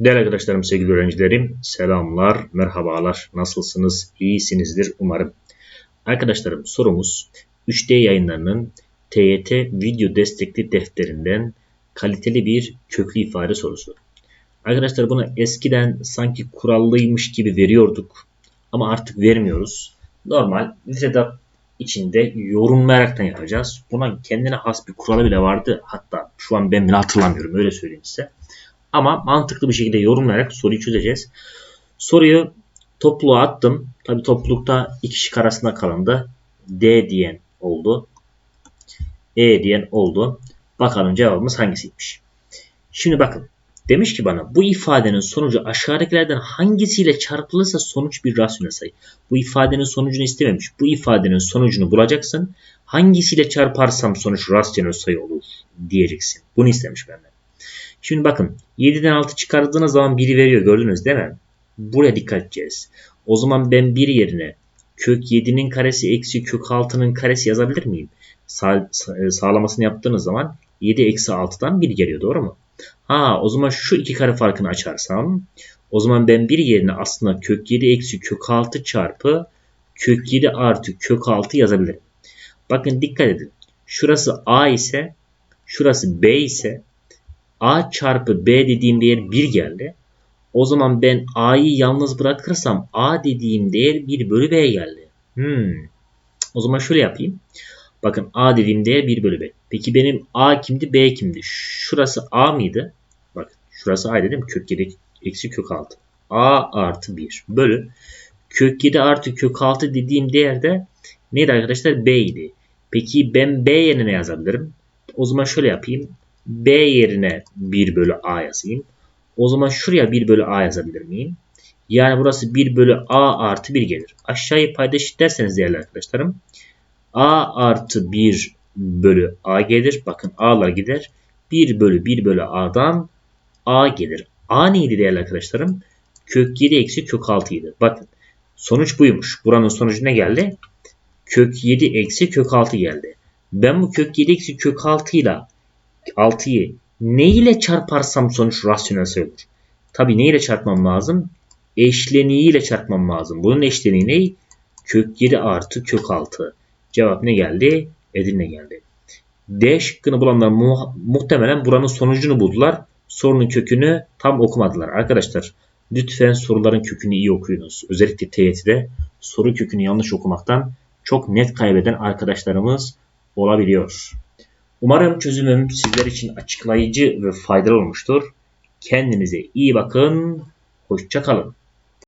Değerli arkadaşlarım, sevgili öğrencilerim, selamlar, merhabalar. Nasılsınız? İyisinizdir umarım. Arkadaşlarım sorumuz 3D yayınlarının TYT video destekli defterinden kaliteli bir köklü ifade sorusu. Arkadaşlar bunu eskiden sanki kurallıymış gibi veriyorduk ama artık vermiyoruz. Normal müfredat içinde yorumlayaraktan yapacağız. Buna kendine has bir kuralı bile vardı. Hatta şu an ben bile hatırlamıyorum öyle söyleyeyim size. Ama mantıklı bir şekilde yorumlayarak soruyu çözeceğiz. Soruyu topluluğa attım. Tabi toplulukta iki şık arasında kalındı. D diyen oldu. E diyen oldu. Bakalım cevabımız hangisiymiş. Şimdi bakın. Demiş ki bana bu ifadenin sonucu aşağıdakilerden hangisiyle çarpılırsa sonuç bir rasyonel sayı. Bu ifadenin sonucunu istememiş. Bu ifadenin sonucunu bulacaksın. Hangisiyle çarparsam sonuç rasyonel sayı olur diyeceksin. Bunu istemiş benden. Şimdi bakın 7'den 6 çıkardığınız zaman 1'i veriyor gördünüz değil mi? Buraya dikkat edeceğiz. O zaman ben 1 yerine kök 7'nin karesi eksi kök 6'nın karesi yazabilir miyim? Sa e, sağlamasını yaptığınız zaman 7 eksi 6'dan 1 geliyor doğru mu? Ha o zaman şu iki kare farkını açarsam o zaman ben 1 yerine aslında kök 7 eksi kök 6 çarpı kök 7 artı kök 6 yazabilirim. Bakın dikkat edin. Şurası A ise şurası B ise A çarpı B dediğim değer 1 geldi. O zaman ben A'yı yalnız bırakırsam A dediğim değer 1 bölü B geldi. Hmm. O zaman şöyle yapayım. Bakın A dediğim değer 1 bölü B. Peki benim A kimdi B kimdi? Şurası A mıydı? Bak şurası A dedim. Kök 7 eksi kök 6. A artı 1 bölü. Kök 7 artı kök 6 dediğim değer de neydi arkadaşlar? B idi. Peki ben B yerine ne yazabilirim? O zaman şöyle yapayım. B yerine 1 bölü A yazayım. O zaman şuraya 1 bölü A yazabilir miyim? Yani burası 1 bölü A artı 1 gelir. Aşağıyı paydaş derseniz değerli arkadaşlarım. A artı 1 bölü A gelir. Bakın A'lar gider. 1 bölü 1 bölü A'dan A gelir. A neydi değerli arkadaşlarım? Kök 7 eksi kök 6 idi. Bakın sonuç buymuş. Buranın sonucu ne geldi? Kök 7 eksi kök 6 geldi. Ben bu kök 7 eksi kök 6 ile 6'yı ne ile çarparsam sonuç rasyonel sayı olur. Tabi ne ile çarpmam lazım? Eşleniği ile çarpmam lazım. Bunun eşleniği ne? Kök 7 artı kök 6. Cevap ne geldi? Edirne geldi. D şıkkını bulanlar mu muhtemelen buranın sonucunu buldular. Sorunun kökünü tam okumadılar. Arkadaşlar lütfen soruların kökünü iyi okuyunuz. Özellikle TYT'de soru kökünü yanlış okumaktan çok net kaybeden arkadaşlarımız olabiliyor. Umarım çözümüm sizler için açıklayıcı ve faydalı olmuştur. Kendinize iyi bakın. Hoşçakalın.